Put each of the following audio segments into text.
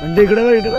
म्हणजे इकडे बघ, इकडे इकडे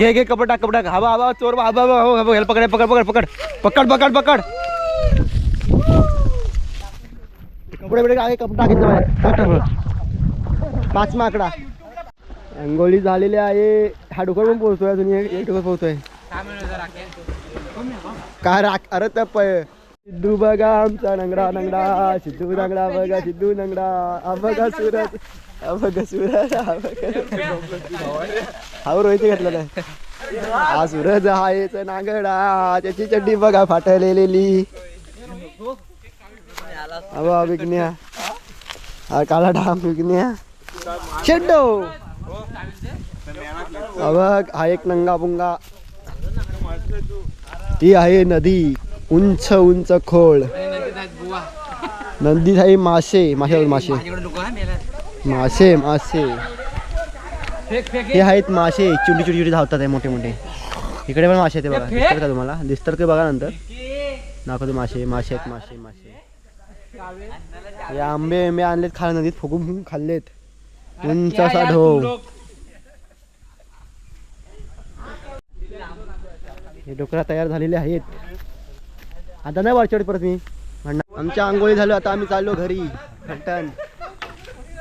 घे घे कपडा कपडा हवा हवा चोर हवा हवा हवा पकड पकड पकड पकड. पकड पकड पकड. कपडे बिडे आहे कपडा टाकायचं पाच माकडा टाक झालेली आहे. हा डोकर पण पोहोचतोय अजून. एक डोकं डोकर पोहोचतोय. काय राख? अरे तर सिद्धू बघा आमचा नंगडा नंगडा. सिद्धू नंगडा बघा सिद्धू नंगडा. बघा सुरत. हा बघा सूरज हा बघा. हा रोहित घेतला नाही हा सूरज हायच नागडा त्याची चड्डी बघा फाटलेलेली अबा विकण्या हा काला डाम विकण्या शेड्डो बघ हा एक नंगा बुंगा. ती आहे नदी उंच उंच खोळ नदीत आहे मासे मासे मासे. मासे मासे. हे आहेत मासे. चिवटी चिवटी चिवटी धावतात आहे मोठे मोठे. इकडे पण मासे आहेत बघा. दिसतात का तुम्हाला? दिसतात का बघा नंतर? दाखवतो मासे मासे आहेत मासे मासे. हे आंबे आंबे आणलेत खाल नदीत फुगून फुगून खाल्लेत. उंच असा ढोग हे डोकरा तयार झालेले आहेत. आता नाही वरचढ परत मी. म्हणणार आमच्या आंघोळी झालो आता आम्ही चाललो घरी. फलटण.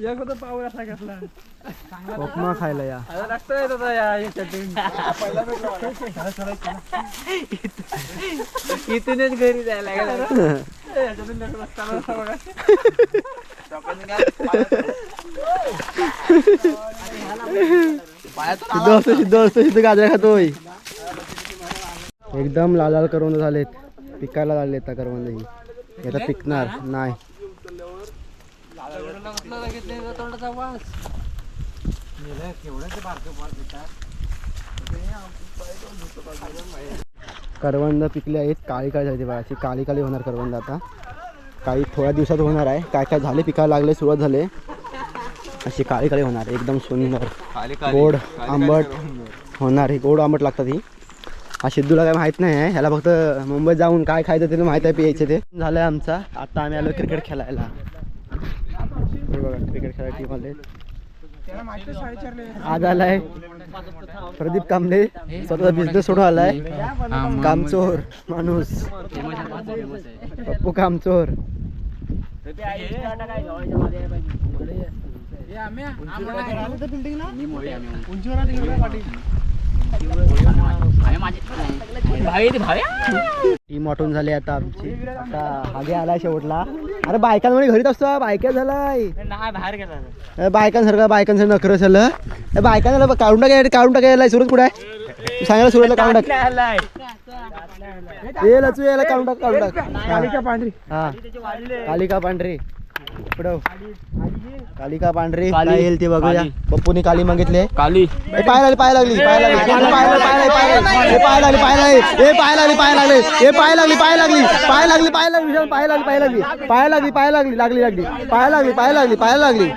उपमा खायला या. इथूनच घरी जायला सिद्ध असतो सिद्ध असतो सिद्ध खातोय. एकदम लाल लाल करवंद झालेत. पिकायला लागले आता करवंद ही आता पिकणार नाही. करवंद पिकले आहेत काळी काळी झाली बघा. अशी काळी काळी होणार करवंद आता. काही थोड्या दिवसात होणार आहे. काय काय झाले पिकायला लागले सुरुवात झाले. अशी काळी काळी होणार एकदम सुंदर. गोड आंबट होणार हे गोड आंबट लागतात ही. हा सिद्धूला काय माहीत नाही आहे ह्याला फक्त मुंबईत जाऊन काय खायचं ते माहीत आहे प्यायचं ते. झालंय आमचा. आता आम्ही आलो क्रिकेट खेळायला. हे बघा क्रिकेट खेळायला टीम आले. आज आलाय प्रदीप कांबळे. स्वतःचा बिझनेस सोडून आलाय. कामचोर माणूस. पप्पू कामचोर. टीम वाटून झाली आता आमची. आता हागे आलाय शेवटला. अरे बायकांमध्ये घरीच असतो बायका झालाय. नाही बाहेर गेला अरे बायकांसारखं बायकांसारखं नखरं झालं. बायकांना काढून टाकाय काढून टाकायला सुरत कुठे आहे? सांगायला सुरतला काढून टाक. ये लचू यायला काढून टाक काढून टाक. कालिका पांढरी. हा. कालिका पांढरी. पडव काली का पांढरी काली. काय येईल ते बघूया काली. पप्पूने काली मागितले काली ए, पाय लागली पाय लागली पाय लागली पाय लागली पाय लागली पाय लागली पाय लागली ए पाय लागली पाय लागली ए पाय लागली पाय लागली पाय लागली पाय लागली विशाल पाय लागली पाय लागली पाय लागली पाय लागली लागली लागली पाय लागली पाय लागली पाय लागली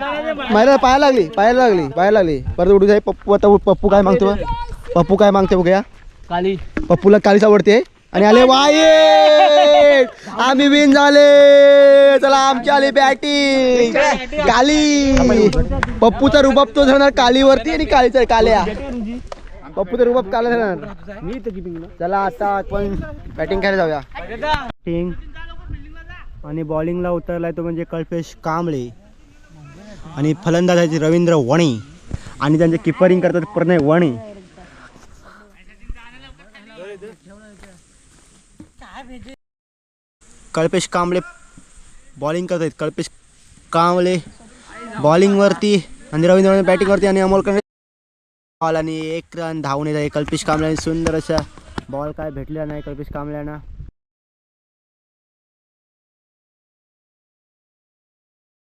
महिला पाय लागली पाय लागली पाय लागली परत उडू जाई पप्पू आता पप्पू काय मागतो पप्पू काय मागते बघूया काली पप्पूला कालीच आवडते आणि आले वाये आम्ही विन झाले. चला आमची आली बॅटिंग काली. पप्पूचा रुबाब तो धरणार कालीवरती आणि कालीचा काल्या. पप्पूचा रुबाब काला धरणार. मी तर किपिंगला चला आता आपण बॅटिंग करायला जाऊया. बॅटिंग आणि बॉलिंगला उतरलाय तो म्हणजे कल्पेश कांबळे. आणि फलंदाज आहेत रवींद्र वणी. आणि त्यांचे किपरिंग करतात प्रणय वणी. कल्पेश कांबळे बॉलिंग करत आहेत. कल्पेश कांबळे बॉलिंगवरती आणि रवींद्र बॅटिंगवरती आणि अमोल कंगळे बॉल आणि एक रन धावून येत आहे कल्पेश कांबळे सुंदर अशा बॉल काय भेटलेला नाही कल्पेश कांबळ्यांना.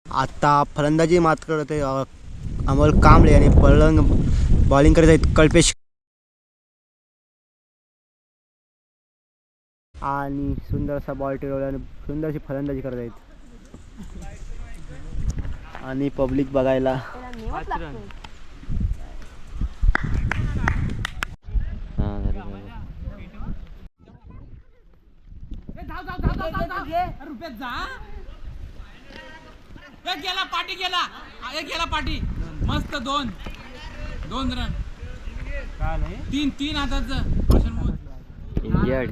आता फलंदाजी मात करत आहे अमोल कांबळे आणि पलंग बॉलिंग करत आहेत कल्पेश आणि सुंदर असा बॉल टिरवला आणि सुंदर अशी फलंदाजी करत आहेत. आणि पब्लिक बघायला. एक गेला पाठी गेला. एक गेला पाठी मस्त दोन. दोन रन. तीन तीन हाताचं इंजर्ड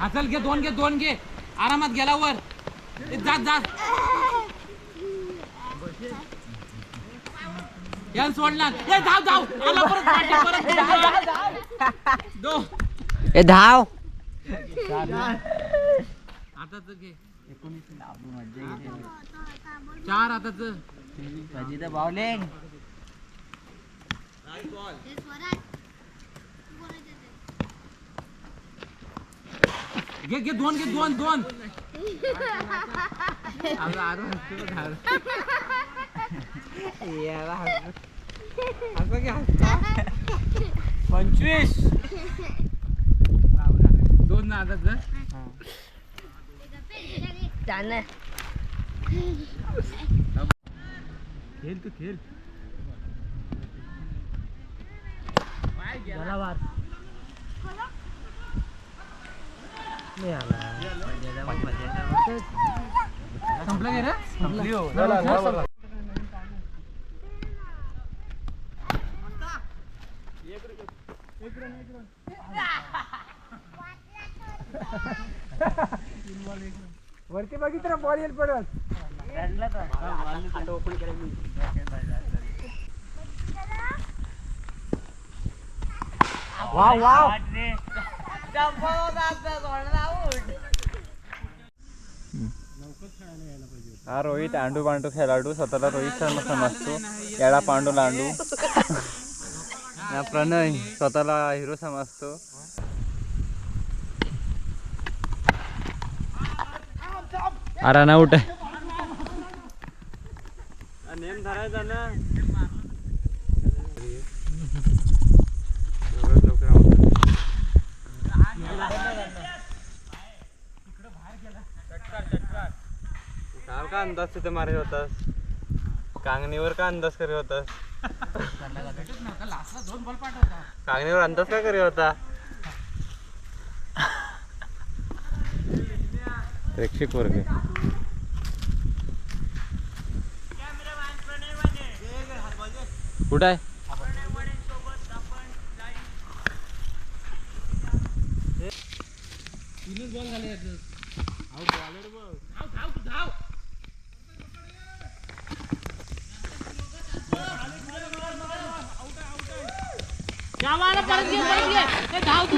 हा चल घे दोन घे दोन घे. आरामात गेला वर. ए, जा जा. याला सोडणार. ए धाव धाव. आला परत पाठी, परत धाव. दो. ए धाव. आताच घे. चार आताच बावलेंग घे घे दोन घे दोन दोन? पंचवीस. दोन ना आताच खेळ तू खेळ. वरती बघितलं बॉल येईल पडत वाव वाव. हा रोहित आंडू पांडू खेळाडू स्वतःला रोहित शर्मा समजतो. याला पांडू लांडू. हा प्रणय स्वतःला हिरो समजतो. अरे ना उठ नेम धरायचा ना का अंदाज तिथे मारे होतास? कांगणीवर का अंदाज करी होतास? कांगणीवर अंदाज का करी होता? प्रेक्षक वर्ग कुठं आहे तीनच बॉल झाले याचं. धाव, धाव, तू धाव.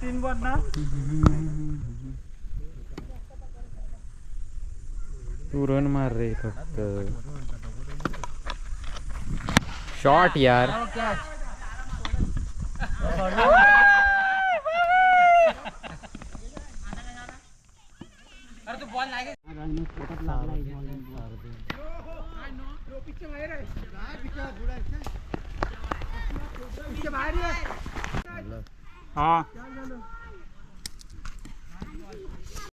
तीन बॉल ना तू मार रे फक्त. शॉट यार. अरे तू बॉल लागेल हा.